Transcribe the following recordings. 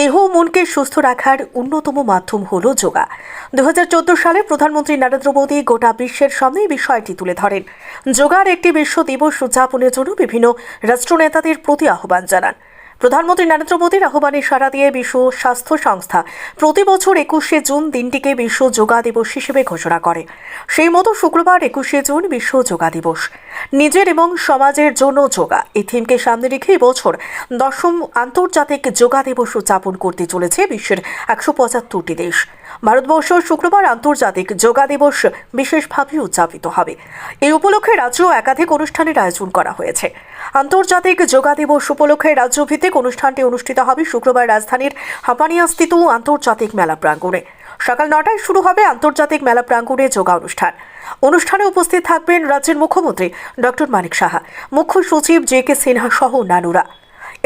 দেহ মনকে সুস্থ রাখার অন্যতম মাধ্যম হল যোগা। দু হাজার চোদ্দ সালে প্রধানমন্ত্রী নরেন্দ্র মোদী গোটা বিশ্বের সামনে বিষয়টি তুলে ধরেন। যোগার একটি বিশ্ব দিবস উদযাপনের জন্য বিভিন্ন রাষ্ট্রনেতাদের প্রতি আহ্বান জানান। প্রধানমন্ত্রী নরেন্দ্র মোদীর আহ্বানে সাড়া দিয়ে বিশ্ব স্বাস্থ্য সংস্থা প্রতি বছর একুশে জুন দিনটিকে বিশ্ব যোগা দিবস হিসেবে ঘোষণা করে। সেই মতো শুক্রবার একুশে জুন বিশ্ব যোগা দিবস। নিজের এবং সমাজের জন্য যোগা। এই থিমকে সামনে রেখে বছর দশম আন্তর্জাতিক যোগা দিবস উদযাপন করতে চলেছে বিশ্বের একশো পঁচাত্তরটি দেশ। ভারতবর্ষ শুক্রবার আন্তর্জাতিক যোগা দিবস বিশেষভাবে উদযাপিত হবে। এই উপলক্ষে রাজ্য একাধিক অনুষ্ঠানের আয়োজন করা হয়েছে। আন্তর্জাতিক যোগা দিবস উপলক্ষে রাজ্যভিত্তিক অনুষ্ঠানটি অনুষ্ঠিত হবে শুক্রবার রাজধানীর হাপানিয়াস্থিত আন্তর্জাতিক মেলা প্রাঙ্গণে। সকাল নটায় শুরু হবে আন্তর্জাতিক মেলা প্রাঙ্গণে যোগা অনুষ্ঠান। অনুষ্ঠানে উপস্থিত থাকবেন রাজ্যের মুখ্যমন্ত্রী ডক্টর মানিক সাহা, মুখ্য সচিব জে কে সিনহা সহ অন্যান্যরা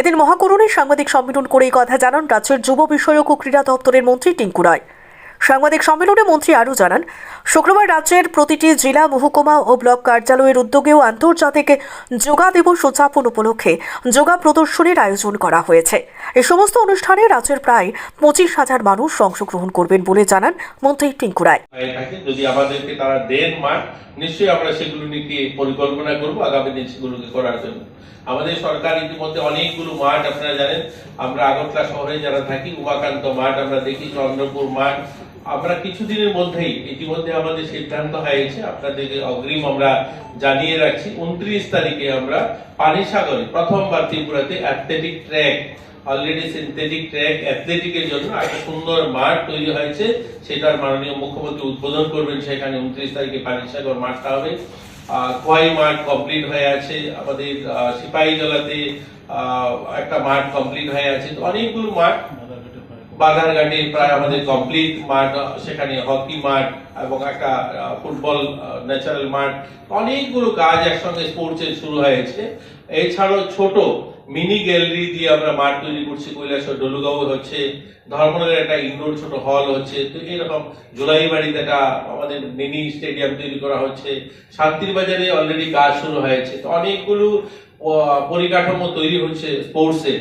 এদিন মহাকরণে সাংবাদিক সম্মেলন করে কথা জানান রাজ্যের যুব বিষয়ক ও ক্রীড়া দপ্তরের মন্ত্রী টিঙ্কু রায়। সাংবাদিক সম্মেলনে মন্ত্রী আরও জানান, শুক্রবার রাজ্যের প্রতিটি জেলা, মহকুমা ও ব্লক কার্যালয়ের উদ্যোগেও আন্তর্জাতিক যোগা দিবস উদযাপন উপলক্ষে যোগা প্রদর্শনীর আয়োজন করা হয়েছে। এ সমস্ত অনুষ্ঠানে রাজ্যের প্রায় পঁচিশ হাজার মানুষ অংশগ্রহণ করবেন বলে জানান মন্ত্রী টিঙ্কু রায়। যদি আমাদেরকে তারা দেন মাঠ নিশ্চয়ই আমরা সেগুলো নিয়ে পরিকল্পনা করব? আগামী দিন সেগুলোকে করার জন্য। আমাদের সরকার ইতিমধ্যে অনেকগুলো মাঠ, আপনারা জানেন, আমরা আগরতলা শহরে যারা থাকি, উমাকান্ত মাঠ আমরা দেখি, চন্দ্রপুর মাঠ। আমরা কিছুদিনের মধ্যেই ইতিমধ্যে আমাদের সিদ্ধান্ত হয়েছে আপনাদেরকে অগ্রিম আমরা জানিয়ে রাখছি, উনত্রিশ তারিখে আমরা পানিসাগরে প্রথমবার ত্রিপুরাতে athletic track already synthetic track অ্যাথলেটিকের জন্য একটা সুন্দর মাঠ তৈরি হয়েছে। সেটার মাননীয় মুখ্যমন্ত্রী উদ্বোধন করবেন। সেখানে উনত্রিশ তারিখে পানিসাগর মাঠটা হবে। খোয়াই মাঠ কমপ্লিট হয়ে আছে? আমাদের সিপাহী জলাতে একটা মাঠ কমপ্লিট হয়ে আছে। অনেকগুলো মাঠ বাধারঘাটে প্রায় আমাদের কমপ্লিট মাঠ, সেখানে হকি মাঠ এবং একটা ফুটবল ন্যাচারাল মাঠ। অনেকগুলো কাজ একসঙ্গে স্পোর্টসের শুরু হয়েছে। এছাড়াও ছোট মিনি গ্যালারি দিয়ে আমরা মাঠ তৈরি করছি, কৈলাসর ডলুগাঁও হচ্ছে, ধর্মনগরের একটা ইনডোর ছোট হল হচ্ছে, তো এরকম জোলাইবাড়িতে একটা আমাদের মিনি স্টেডিয়াম তৈরি করা হচ্ছে শান্তির বাজারে অলরেডি কাজ শুরু হয়েছে, তো অনেকগুলো পরিকাঠামো তৈরি হচ্ছে স্পোর্টসের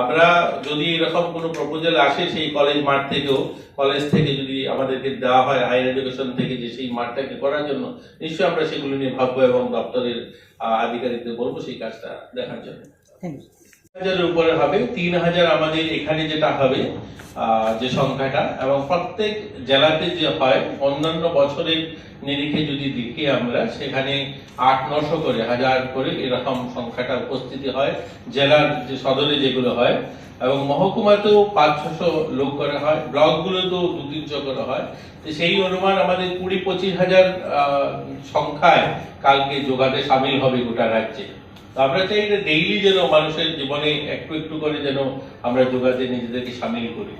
আমরা যদি এরকম কোনো প্রপোজাল আসে সেই কলেজ মাঠ থেকেও কলেজ থেকে যদি আমাদেরকে দেওয়া হয় হায়ার এডুকেশন থেকে যে সেই মাঠটাকে করার জন্য, নিশ্চয়ই আমরা সেগুলো নিয়ে ভাববো এবং দপ্তরের আধিকারিকদের বলব সেই কাজটা দেখার জন্য। হাজারের উপরে হবে, তিন হাজার আমাদের এখানে যেটা হবে যে সংখ্যাটা, এবং প্রত্যেক জেলাতে যে হয়, অন্যান্য বছরের নিরিখে যদি দেখি আমরা, সেখানে আট, নশো করে, হাজার করে এরকম সংখ্যাটা উপস্থিতি হয়, জেলার যে সদরে যেগুলো হয়, এবং মহকুমাতেও পাঁচ, ছশো লোক করে হয়, ব্লকগুলোতেও দু, তিনশো করে হয়, তো সেই অনুমান আমাদের কুড়ি, পঁচিশ হাজার সংখ্যায় কালকে যোগাতে সামিল হবে গোটা রাজ্যে। আমরা চাই যে ডেইলি যেন মানুষের জীবনে একটু একটু করে যেন আমরা যোগাতে নিজেদেরকে সামিল করি।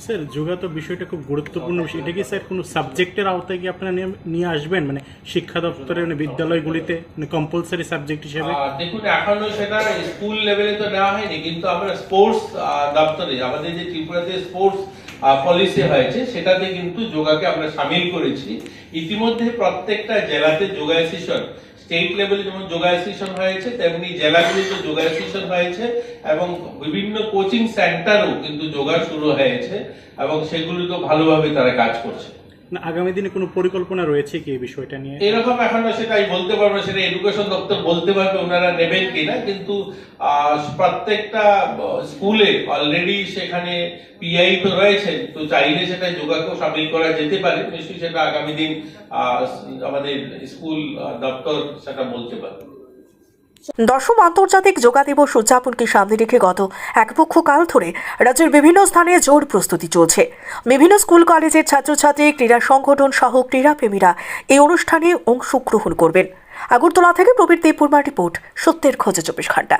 স্যার যোগা তো বিষয়টা খুব গুরুত্বপূর্ণ বিষয়। এটা কি স্যার কোনো সাবজেক্টের আওতায় কি আপনারা নিয়ে- নিয়ে আসবেন? মানে শিক্ষা দপ্তরে মানে বিদ্যালয়গুলিতে মানে কম্পালসারি সাবজেক্ট হিসেবে? দেখুন এখনও সেটা স্কুল লেভেলে তো নেওয়া হয়নি কিন্তু আমরা স্পোর্টস দপ্তরে আমাদের যে ত্রিপুরাতে স্পোর্টস পলিসি হয়েছে সেটাতে কিন্তু যোগাকে আমরা সামিল করেছি। ইতিমধ্যে প্রত্যেকটা জেলাতে যোগা সেশন স্টেট লেভেলে যেমন যোগা সেশন হয়েছে, তেমনি জেলাগুলিতে যোগা সেশন হয়েছে এবং বিভিন্ন কোচিং সেন্টারও কিন্তু যোগা শুরু হয়েছে এবং সেগুলি তো ভালোভাবে তারা কাজ করছে। না, আগামী দিনে কোনো পরিকল্পনা রয়েছে কি এই বিষয়টা নিয়ে? এরকম এখনও সেটাই বলতে পারব, সেটা এডুকেশন দপ্তর বলতে পারবে, ওনারা নেবেন কিনা, কিন্তু প্রত্যেকটা স্কুলে অলরেডি সেখানে পিআই তো রয়েছে তো চাইলে সেটা যোগাকেও সামিল করা যেতে পারে, নিশ্চয়ই সেটা আগামী দিন আমাদের স্কুল দপ্তর সেটা বলতে পারবে। দশম আন্তর্জাতিক যোগা দিবস উদযাপনকে সামনে রেখে গত একপক্ষ কাল ধরে রাজ্যের বিভিন্ন স্থানে জোর প্রস্তুতি চলছে। বিভিন্ন স্কুল, কলেজের ছাত্রছাত্রী, ক্রীড়া সংগঠন সহ ক্রীড়াপ্রেমীরা এই অনুষ্ঠানে অংশগ্রহণ করবেন। আগরতলা থেকে প্রবীর দেবপুরমার রিপোর্ট, সত্যের খোঁজে চব্বিশ ঘণ্টা।